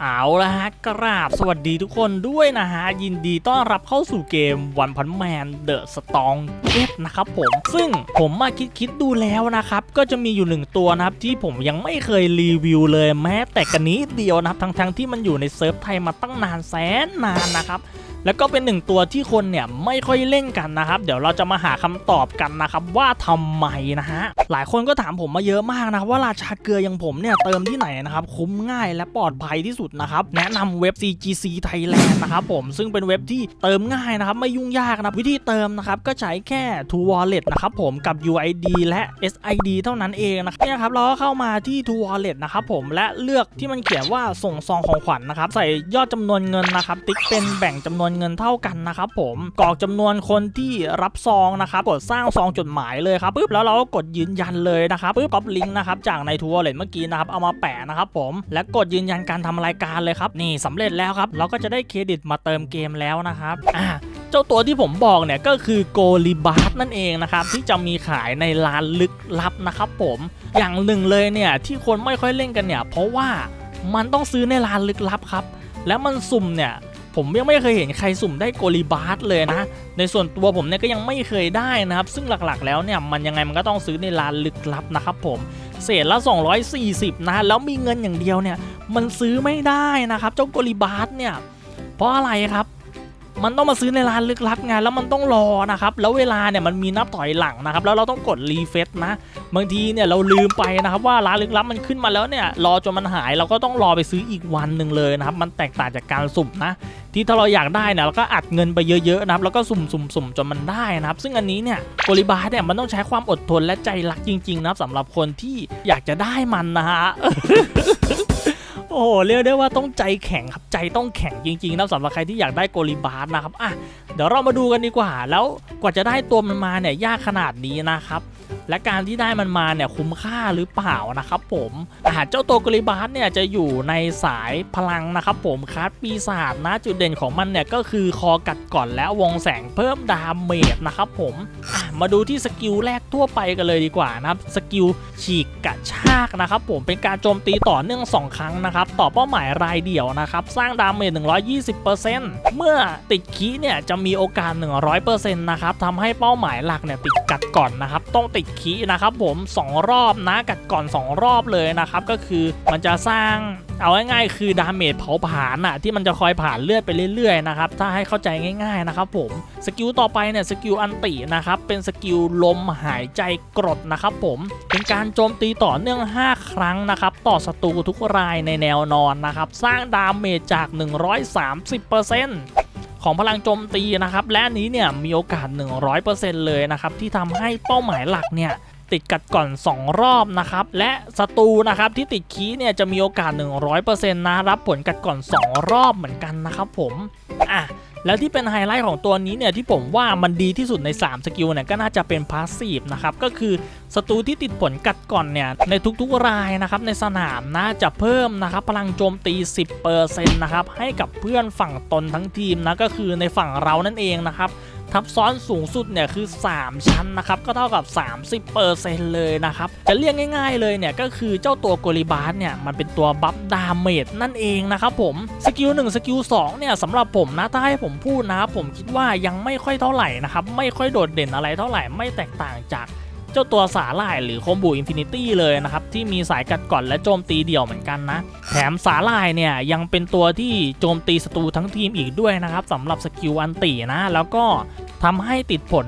เอาละฮะกราบสวัสดีทุกคนด้วยนะฮะ ยินดีต้อนรับเข้าสู่เกมวันพันแมนเดอะสตองเก็นะครับผม ซึ่งผมมาคิดคิดดูแล้วนะครับ ก็จะมีอยู่หนึ่งตัวนะครับ ที่ผมยังไม่เคยรีวิวเลยแม้แต่กันนี้เดียวนะครับ ทั้งๆที่มันอยู่ในเซิร์ฟไทยมาตั้งนานแสนนานนะครับ แล้วก็เป็นหนึ่งตัวที่คนเนี่ยไม่ค่อยเล่นกันนะครับ เดี๋ยวเราจะมาหาคำตอบกันนะครับว่าทำไมนะฮะหลายคนก็ถามผมมาเยอะมากนะว่าราชาเกลืออย่างผมเนี่ยเติมที่ไหนนะครับคุ้มง่ายและปลอดภัยที่สุดนะครับแนะนำเว็บ CGC Thailand นะครับผมซึ่งเป็นเว็บที่เติมง่ายนะครับไม่ยุ่งยากนะวิธีเติมนะครับก็ใช้แค่ True Wallet นะครับผมกับ UID และ SID เท่านั้นเองนะครับเนี่ยครับเราก็เข้ามาที่ True Wallet นะครับผมและเลือกที่มันเขียนว่าส่งซองของขวัญนะครับใส่ยอดจำนวนเงินนะครับติ๊กเป็นแบ่งจำนวนเงินเท่ากันนะครับผมกรอกจำนวนคนที่รับซองนะครับกดสร้างซองจดหมายเลยครับปุ๊บแล้วเราก็กดยืนยันเลยนะครับปุ๊บก๊อปลิงก์นะครับจากใน True Wallet เมื่อกี้นะครับเอามาแปะนะครับผมและกดยืนยันการทำรายการเลยครับนี่สำเร็จแล้วครับเราก็จะได้เครดิตมาเติมเกมแล้วนะครับอ่าเจ้าตัวที่ผมบอกเนี่ยก็คือโกลิบาร์นั่นเองนะครับที่จะมีขายในร้านลึกลับนะครับผมอย่างหนึ่งเลยเนี่ยที่คนไม่ค่อยเล่นกันเนี่ยเพราะว่ามันต้องซื้อในร้านลึกลับครับ แล้วมันสุ่มเนี่ย ผมยังไม่เคยเห็นใครสุ่มได้โกลิบาร์เลยนะ ในส่วนตัวผมเนี่ยก็ยังไม่เคยได้นะครับ ซึ่งหลักๆ แล้วเนี่ยมันยังไงมันก็ต้องซื้อในร้านลึกลับนะครับผมเศษละ 240 นะแล้วมีเงินอย่างเดียวเนี่ยมันซื้อไม่ได้นะครับเจ้าโกลิบาร์เนี่ยเพราะอะไรครับ มันต้องมาซื้อในร้านลึกลับไงแล้วมันต้องรอนะครับแล้วเวลาเนี่ยมันมีนับถอยหลังนะครับแล้วเราต้องกดรีเฟซนะบางทีเนี่ยเราลืมไปนะครับว่าร้านลึกลับมันขึ้นมาแล้วเนี่ยรอจนมันหายเราก็ต้องรอไปซื้ออีกวันหนึ่งเลยนะครับมันแตกต่างจากการสุ่มนะที่ถ้าเราอยากได้เนี่ยเราก็อัดเงินไปเยอะๆนะครับแล้วก็สุ่มสุ่มสุ่มจนมันได้นะครับซึ่งอันนี้เนี่ยโกลิบาเนี่ยมันต้องใช้ความอดทนและใจรักจริงๆนะครับสำหรับคนที่อยากจะได้มันนะฮะ อ้โหเรียกได้ว่าต้องใจแข็งครับใจต้องแข็งจริงๆนะสำหรับใครที่อยากได้โกลิบาร์นะครับอะเดี๋ยวเรามาดูกันดีกว่า แล้วกว่าจะได้ตัวมันมาเนี่ยยากขนาดนี้นะครับและการที่ได้มันมาเนี่ยคุ้มค่าหรือเปล่านะครับผมอาเจ้าตัวโกลิบาร์เนี่ยจะอยู่ในสายพลังนะครับผมคัสปีศาจนะจุดเด่นของมันเนี่ยก็คือคอกัดก่อนและวงแสงเพิ่มดาเมจนะครับผมมาดูที่สกิลแรกทั่วไปกันเลยดีกว่านะครับสกิลฉีก กระชากนะครับผมเป็นการโจมตีต่อเนื่อง 2 ครั้งนะครับต่อเป้าหมายรายเดี่ยวนะครับสร้างดาเมจ120%เมื่อติดคีเนี่ยจะมีโอกาส 100%นะครับทำให้เป้าหมายหลักเนี่ยติดกัดก่อนนะครับต้องติดคีนะครับผม2 รอบนะกัดก่อน 2 รอบเลยนะครับก็คือมันจะสร้างเอาง่ายๆคือดาเมจเผาผลาญอะที่มันจะคอยผ่านเลือดไปเรื่อยๆนะครับถ้าให้เข้าใจง่ายๆนะครับผมสกิลต่อไปเนี่ยสกิลอันตินะครับเป็นสกิลลมหายใจกรดนะครับผมเป็นการโจมตีต่อเนื่อง 5 ครั้งนะครับ ต่อศัตรูทุกรายในแนวนอนนะครับ สร้างดาเมจจาก 130%ของพลังโจมตีนะครับ และนนี้เนี่ยมีโอกาส 100%เลยนะครับ ที่ทำให้เป้าหมายหลักเนี่ย ติดกัดก่อน 2 รอบนะครับ และศัตรูนะครับที่ติดคีเนี่ยจะมีโอกาส 100%นะรับผลกัดก่อน 2 รอบเหมือนกันนะครับผมอะแล้วที่เป็นไฮไลท์ของตัวนี้เนี่ยที่ผมว่ามันดีที่สุดใน 3 สกิลเนี่ยก็น่าจะเป็นพาสซีฟนะครับก็คือศัตรูที่ติดผลกัดก่อนเนี่ยในทุกๆรายนะครับในสนามนะจะเพิ่มนะครับพลังโจมตี 10%นะครับให้กับเพื่อนฝั่งตนทั้งทีมนะก็คือในฝั่งเรานั่นเองนะครับ ทับซ้อนสูงสุดเนี่ยคือ 3 ชั้นนะครับก็เท่ากับ 30%เลยนะครับจะเรียกง่าย ๆเลยเนี่ยก็คือเจ้าตัวโกลิบาร์เนี่ยมันเป็นตัวบัฟดาเมจนั่นเองนะครับผมสกิล1สกิล2เนี่ยสำหรับผมนะถ้าให้ผมพูดนะผมคิดว่ายังไม่ค่อยเท่าไหร่นะครับไม่ค่อยโดดเด่นอะไรเท่าไหร่ไม่แตกต่างจากเจ้าตัวสาหร่ายหรือโคมบูอินฟินิตี้เลยนะครับ ที่มีสายกัดก่อนและโจมตีเดี่ยวเหมือนกันนะ แถมสาหร่ายเนี่ย ยังเป็นตัวที่โจมตีศัตรูทั้งทีมอีกด้วยนะครับสำหรับสกิลอันตีนะ แล้วก็ ทำให้ติดผล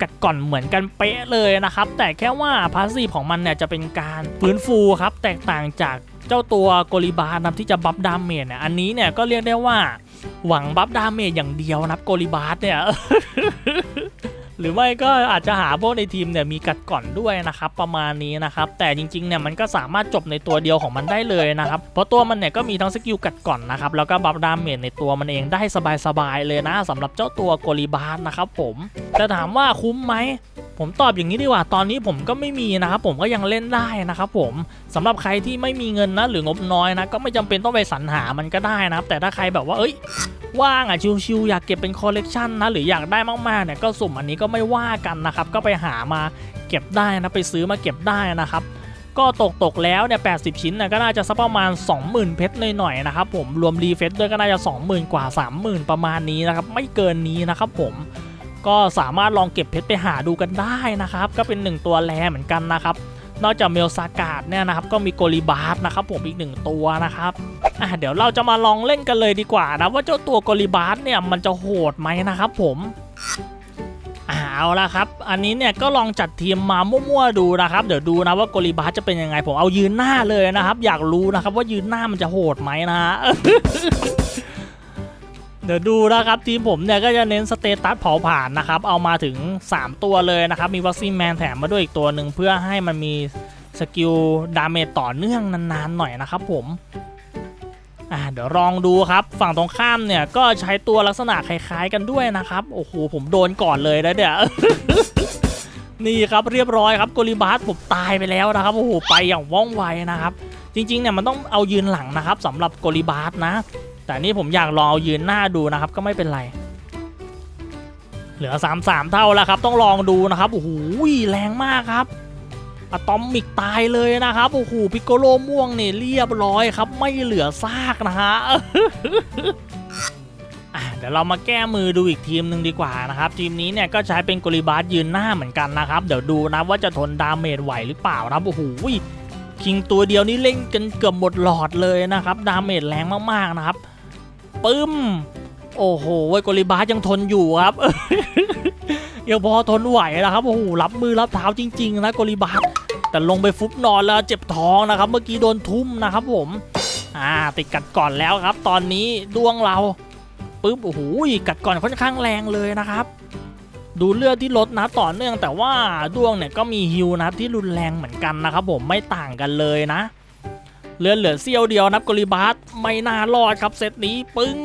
กัดก่อนเหมือนกันเป๊ะเลยนะครับ แต่แค่ว่าพาสซีฟของมันเนี่ยจะเป็นการฟื้นฟูครับ แตกต่างจากเจ้าตัวโกลิบาร์นะที่จะบัฟดาเมจเนี่ยอันนี้เนี่ยก็เรียกได้ว่าหวังบัฟดาเมจอย่างเดียวนะครับโกลิบาร์เนี่ย หรือไม่ก็อาจจะหาพวกในทีมเนี่ยมีกัดก่อนด้วยนะครับประมาณนี้นะครับแต่จริงๆเนี่ยมันก็สามารถจบในตัวเดียวของมันได้เลยนะครับเพราะตัวมันเนี่ยก็มีทั้งสกิลกัดก่อนนะครับแล้วก็บัฟดาเมจในตัวมันเองได้สบายๆเลยนะสำหรับเจ้าตัวโกลิบาร์นะครับผมแต่ถามว่าคุ้มไหม ผมตอบอย่างนี้ดีกว่า ตอนนี้ผมก็ไม่มีนะครับผมก็ยังเล่นได้นะครับผมสำหรับใครที่ไม่มีเงินนะหรืองบน้อยนะก็ไม่จำเป็นต้องไปสรรหามันก็ได้นะครับแต่ถ้าใครแบบว่าเอ้ยว่างอะชิวๆอยากเก็บเป็นคอลเลกชันนะหรืออยากได้มากๆเนี่ยก็สุ่มอันนี้ก็ไม่ว่ากันนะครับก็ไปหามาเก็บได้นะไปซื้อมาเก็บได้นะครับก็ตกตกแล้วเนี่ย80ชิ้นนี่ยก็น่าจะสักประมาณ 20,000 เพชรหน่อยๆนะครับผมรวมรีเฟซด้วยก็น่าจะ 20,000 กว่า 30,000 ประมาณนี้นะครับไม่เกินนี้นะครับผม ก็สามารถลองเก็บเพชรไปหาดูกันได้นะครับ ก็เป็นหนึ่งตัวแรเหมือนกันนะครับ นอกจากเมลซากาดเนี่ยนะครับ ก็มีโกลิบาร์นะครับ ผมอีกหนึ่งตัวนะครับอะเดี๋ยวเราจะมาลองเล่นกันเลยดีกว่านะว่าเจ้าตัวโกลิบาร์เนี่ยมันจะโหดไหมนะครับผมเอาละครับ อันนี้เนี่ยก็ลองจัดทีมมามั่วๆดูนะครับ เดี๋ยวดูนะว่าโกลิบาร์จะเป็นยังไง ผมเอายืนหน้าเลยนะครับ อยากรู้นะครับว่ายืนหน้ามันจะโหดไหมนะฮะ ดี๋ยวดูนะครับทีมผมเนี่ยก็จะเน้นสเตตัสเผาผ่านนะครับเอามาถึง 3 ตัวเลยนะครับมีวัคซีนแมนแถมมาด้วยอีกตัวหนึ่งเพื่อให้มันมีสกิลดาเมจต่อเนื่องนานๆหน่อยนะครับผมอ่าเดี๋ยวลองดูครับฝั่งตรงข้ามเนี่ยก็ใช้ตัวลักษณะคล้ายๆกันด้วยนะครับโอ้โหผมโดนก่อนเลยนะเนี่ยนี่ครับเรียบร้อยครับโกลิบาสผมตายไปแล้วนะครับโอ้โหไปอย่างว่องไวนะครับ จริงๆเนี่ยมันต้องเอายืนหลังนะครับสำหรับโกลิบาสนะ แต่นี่ผมอยากลองเอายืนหน้าดูนะครับ ก็ไม่เป็นไร เหลือ 3 3 เท่าแล้วครับ ต้องลองดูนะครับโอ้โหแรงมากครับอะตอมมิกตายเลยนะครับโอ้โหพิกโกโลม่วงเนี่ยเรียบร้อยครับ ไม่เหลือซากนะฮะะเดี๋ยวเรามาแก้มือดูอีกทีมหนึ่งดีกว่านะครับทีมนี้เนี่ยก็ใช้เป็นกลิบาสยืนหน้าเหมือนกันนะครับเดี๋ยวดูนะว่าจะทนดาเมจไหวหรือเปล่านะโอ้โหคิงตัวเดียวนี่เล่นกันเกือบหมดหลอดเลยนะครับดาเมจแรงมากๆนะครับ ปึ้ม โอ้โหโกลิบาสยังทนอยู่ครับยังพอทนไหวนะครับ โอ้โห รับมือรับเท้าจริง ๆ นะโกลิบาสแต่ลงไปฟุบนอนแล้วเจ็บท้องนะครับ เมื่อกี้โดนทุ่มนะครับผม อ่า ติดกัดก่อนแล้วครับ ตอนนี้ดวงเราปึ๊บ โอ้โห กัดก่อนค่อนข้างแรงเลยนะครับ ดูเลือดที่ลดนะต่อเนื่องแต่ว่าดวงเนี่ยก็มีฮิวนะที่รุนแรงเหมือนกันนะครับผม ไม่ต่างกันเลยนะ เลือเหลือเสี้ยวเดียวนับกลิบาสไม่น่ารอดครับเซตนี้ปึ้ง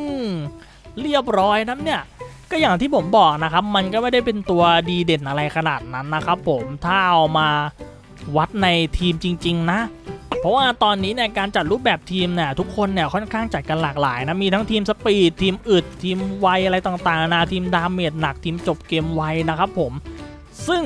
เรียบร้อยนั้นเนี่ยก็อย่างที่ผมบอกนะครับ มันก็ไม่ได้เป็นตัวดีเด่นอะไรขนาดนั้นนะครับผมถ้าเอามาวัดในทีมจริง ๆ นะ เพราะว่าตอนนี้เนี่ยการจัดรูปแบบทีมเนี่ยทุกคนเนี่ยค่อนข้างจัดกันหลากหลายนะ มีทั้งทีมสปีด ทีมอึด ทีมไวอะไรต่างๆ นาทีมดาเมจหนักทีมจบเกมไวนะครับผมซึ่ง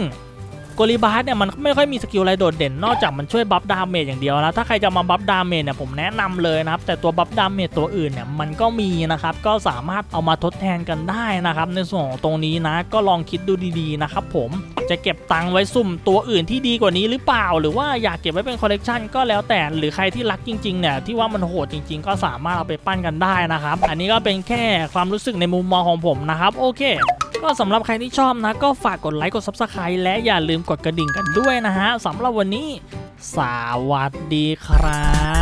กลิบาสเนี่ยมันไม่ค่อยมีสกิลอะไรโดดเด่น นอกจากมันช่วยบัฟดาเมจอย่างเดียวนะถ้าใครจะมาบัฟดาเมจเนี่ยผมแนะนำเลยนะครับแต่ตัวบัฟดาเมจตัวอื่นเนี่ยมันก็มีนะครับก็สามารถเอามาทดแทนกันได้นะครับในส่วนของตรงนี้นะก็ลองคิดดูดีๆนะครับผมจะเก็บตังค์ไว้สุ่มตัวอื่นที่ดีกว่านี้หรือเปล่า หรือว่าอยากเก็บไว้เป็นคอลเลกชันก็แล้วแต่หรือใครที่รักจริงๆเนี่ยที่ว่ามันโหดจริง ๆ ก็สามารถเอาไปปั้นกันได้นะครับ อันนี้ก็เป็นแค่ความรู้สึกในมุมมองของผมนะครับโอเค ก็สำหรับใครที่ชอบนะ ก็ฝากกดไลค์กด Subscribe และอย่าลืมกดกระดิ่งกันด้วยนะฮะสำหรับวันนี้ สวัสดีครับ